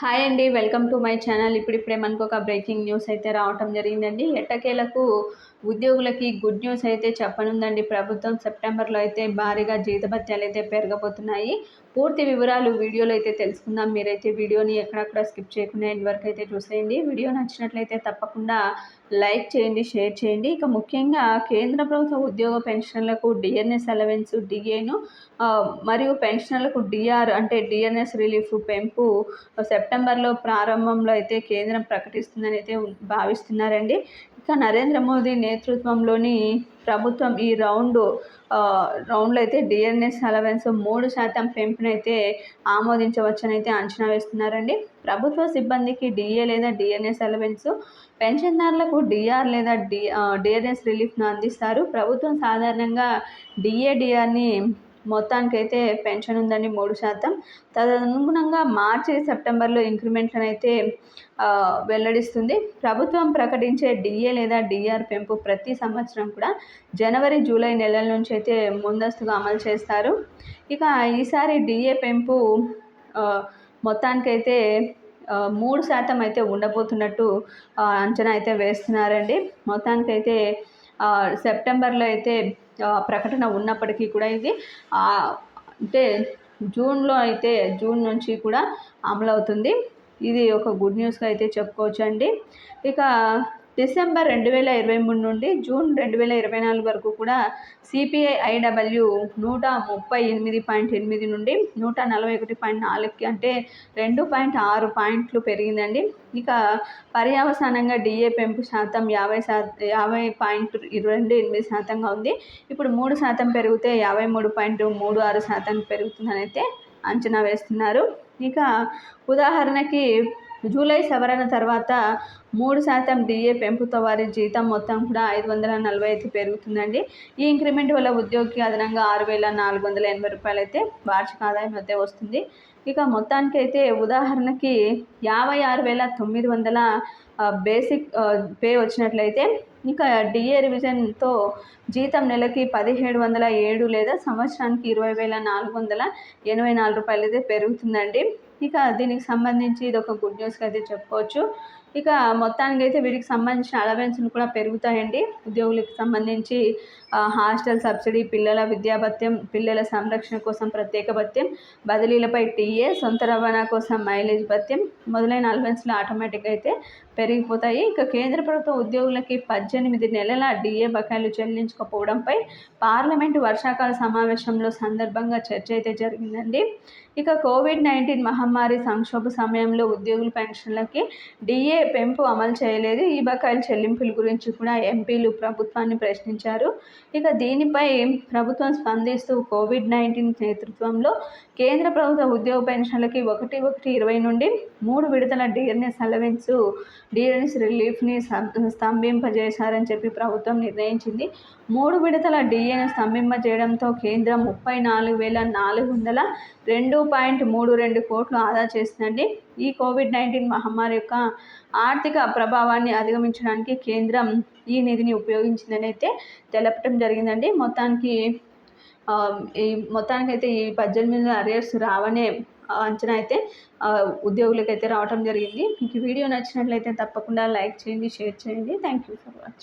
Hi అండి welcome to my channel. ఇప్పుడిప్పుడే మనకు ఒక బ్రేకింగ్ న్యూస్ అయితే రావటం జరిగిందండి. ఎట్టకేలకు ఉద్యోగులకి గుడ్ న్యూస్ అయితే చెప్పనుందండి. ప్రభుత్వం సెప్టెంబర్లో అయితే భారీగా జీతభత్యాలు అయితే పెరగబోతున్నాయి. పూర్తి వివరాలు వీడియోలో అయితే తెలుసుకుందాం. మీరైతే వీడియోని ఎక్కడక్కడ స్కిప్ చేయకుండా ఎండ్ వరకు అయితే చూసేయండి. వీడియో నచ్చినట్లయితే తప్పకుండా లైక్ చేయండి షేర్ చేయండి. ఇక ముఖ్యంగా కేంద్ర ప్రభుత్వ ఉద్యోగ పెన్షన్లకు డిఎన్ఎస్ అలవెన్స్ డిఏను మరియు పెన్షన్లకు డిఆర్ అంటే డిఎన్ఎస్ రిలీఫ్ పెంపు సెప్టెంబర్లో ప్రారంభంలో అయితే కేంద్రం ప్రకటిస్తుందని అయితే భావిస్తున్నారండి. ఇక నరేంద్ర మోదీ నేతృత్వంలోని ప్రభుత్వం ఈ రౌండ్ రౌండ్లో అయితే డిఎన్ఎస్ అలవెన్స్ మూడు శాతం పెంపునైతే ఆమోదించవచ్చని అయితే అంచనా వేస్తున్నారండి. ప్రభుత్వ సిబ్బందికి డిఏ లేదా డిఎన్ఎస్ అలవెన్స్ పెన్షన్దారులకు డిఆర్ లేదా డి డిఎన్ఎస్ రిలీఫ్ను అందిస్తారు. ప్రభుత్వం సాధారణంగా డిఏడిఆర్ని మొత్తానికైతే పెన్షన్ ఉందండి మూడు శాతం. తదనుగుణంగా మార్చి సెప్టెంబర్లో ఇంక్రిమెంట్లను అయితే వెల్లడిస్తుంది. ప్రభుత్వం ప్రకటించే డిఏ లేదా డిఆర్ పెంపు ప్రతి సంవత్సరం కూడా జనవరి జూలై నెలల నుంచి అయితే ముందస్తుగా అమలు చేస్తారు. ఇక ఈసారి డిఏ పెంపు మొత్తానికైతే మూడు శాతం అయితే ఉండబోతున్నట్టు అంచనా అయితే వేస్తున్నారండి. మొత్తానికైతే సెప్టెంబర్లో అయితే ప్రకటన ఉన్నప్పటికీ కూడా ఇది అంటే జూన్లో అయితే జూన్ నుంచి కూడా అమలవుతుంది. ఇది ఒక గుడ్ న్యూస్గా అయితే చెప్పుకోవచ్చు అండి ఇక డిసెంబర్ రెండు వేల ఇరవై మూడు నుండి జూన్ రెండు వేల ఇరవై నాలుగు వరకు కూడా సిపిఐ ఐడబ్ల్యూ నూట ముప్పై ఎనిమిది పాయింట్ ఎనిమిది నుండి నూట నలభై ఒకటి పాయింట్ నాలుగుకి అంటే రెండు పాయింట్ ఆరు పాయింట్లు పెరిగిందండి. ఇక పర్యావసానంగా డిఏ పెంపు శాతం యాభై శాతం యాభై పాయింట్ రెండు ఎనిమిది శాతంగా ఉంది. ఇప్పుడు మూడు శాతం పెరిగితే యాభై మూడు పాయింట్ మూడు ఆరు శాతం పెరుగుతుందని అయితే అంచనా వేస్తున్నారు. ఇక ఉదాహరణకి జూలై సవరణ తర్వాత మూడు శాతం డిఏ పెంపుతో వారి జీతం మొత్తం కూడా ఐదు వందల నలభై అయితే పెరుగుతుందండి. ఈ ఇంక్రిమెంట్ వల్ల ఉద్యోగికి అదనంగా ఆరు వేల నాలుగు వందల ఎనభై రూపాయలు అయితే వార్షిక ఆదాయం అయితే వస్తుంది. ఇక మొత్తానికి అయితే ఉదాహరణకి యాభై ఆరు వేల తొమ్మిది వందల బేసిక్ పే వచ్చినట్లయితే ఇంకా డిఏ రివిజన్తో జీతం నెలకి పదిహేడు వందల ఏడు లేదా సంవత్సరానికి ఇరవై వేల నాలుగు వందల ఎనభై నాలుగు రూపాయలు అయితే పెరుగుతుందండి. ఇక దీనికి సంబంధించి ఇది ఒక గుడ్ న్యూస్గా అయితే చెప్పుకోవచ్చు. ఇక మొత్తానికి అయితే వీటికి సంబంధించిన అలవెన్స్లు కూడా పెరుగుతాయండి. ఉద్యోగులకు సంబంధించి హాస్టల్ సబ్సిడీ పిల్లల విద్యాభత్యం పిల్లల సంరక్షణ కోసం ప్రత్యేక భత్యం బదిలీలపై టీఏ సొంత రవాణా కోసం మైలేజ్ భత్యం మొదలైన అలవెన్స్లు ఆటోమేటిక్గా అయితే పెరిగిపోతాయి. ఇక కేంద్ర ప్రభుత్వ ఉద్యోగులకి పద్దెనిమిది నెలల డిఏ బకాయిలు చెల్లించకపోవడంపై పార్లమెంటు వర్షాకాల సమావేశంలో సందర్భంగా చర్చ అయితే జరిగిందండి. ఇక కోవిడ్ నైన్టీన్ మహమ్మారి సంక్షోభ సమయంలో ఉద్యోగుల పెన్షన్లకి డిఏ పెంపు అమలు చేయలేదు. ఈ బకాయిల చెల్లింపుల గురించి కూడా ఎంపీలు ప్రభుత్వాన్ని ప్రశ్నించారు. ఇక దీనిపై ప్రభుత్వం స్పందిస్తూ కోవిడ్ నైన్టీన్ నేతృత్వంలో కేంద్ర ప్రభుత్వ ఉద్యోగ పెన్షన్లకి ఒకటి ఒకటి ఇరవై నుండి మూడు విడతల డిఎన్ఎస్ అలవెన్స్ డిఎన్ఎస్ రిలీఫ్ని స్తంభింపజేశారని చెప్పి ప్రభుత్వం నిర్ణయించింది. మూడు విడతల డిఏను స్తంభింపజేయడంతో కేంద్రం ముప్పై నాలుగు వేల నాలుగు వందల రెండు పాయింట్ మూడు రెండు కోట్లు ఆదా చేసిందండి. ఈ కోవిడ్ నైన్టీన్ మహమ్మారి యొక్క ఆర్థిక ప్రభావాన్ని అధిగమించడానికి కేంద్రం ఈ నిధిని ఉపయోగించిందని అయితే తెలపటం జరిగిందండి. మొత్తానికి ఈ మొత్తానికి అయితే ఈ పద్దెనిమిది అరియర్స్ రావనే అంచనా అయితే ఉద్యోగులకైతే రావటం జరిగింది. మీకు వీడియో నచ్చినట్లయితే తప్పకుండా లైక్ చేయండి షేర్ చేయండి. Thank you for watching.